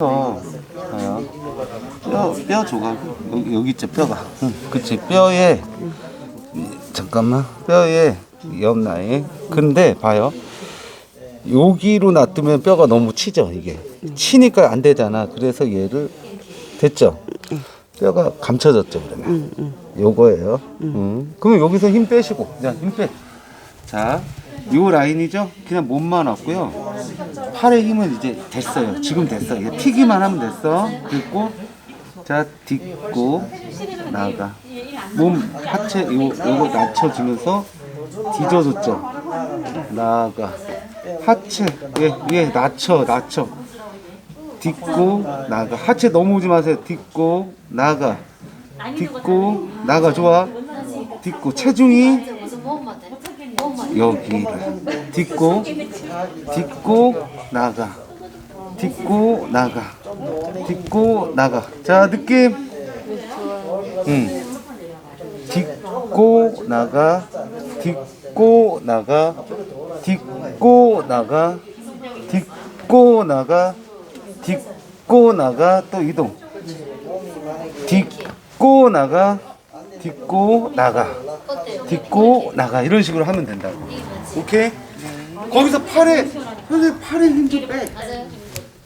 어, 봐요. 뼈, 뼈 조각 여기, 여기 있죠 뼈가. 응, 그치 뼈에 잠깐만 뼈에 옆 라인. 근데 봐요. 여기로 놔두면 뼈가 너무 치죠 이게. 치니까 안 되잖아. 그래서 얘를 됐죠. 뼈가 감춰졌죠 그러면. 요거예요. 응. 그럼 여기서 힘 빼시고, 자, 힘 빼. 자, 요 라인이죠? 그냥 몸만 왔고요. 팔의 힘은 이제 됐어요. 지금 됐어. 이게 튀기만 하면 됐어. 됐고, 자, 딛고, 나가. 몸, 하체, 요, 요거 낮춰지면서 뒤져줬죠. 나가. 하체, 예, 예, 낮춰, 낮춰. 딛고, 나가. 하체 넘어오지 마세요. 딛고, 나가. 딛고, 나가. 좋아. 딛고, 체중이 여기를 딛고 딛고 나가 딛고 나가 딛고 나가 자 느낌 응 딛고 나가 딛고 나가 딛고 나가 딛고 나가 딛고 나가 또 이동 딛고 나가 딛고 나가 딛고 나가 이런 식으로 하면 된다고. 오케이? 거기서 팔에 선생님 팔에 힘 좀 빼.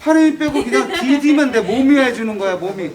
팔에 힘 빼고 그냥 디디면 돼. 몸이 해주는 거야 몸이.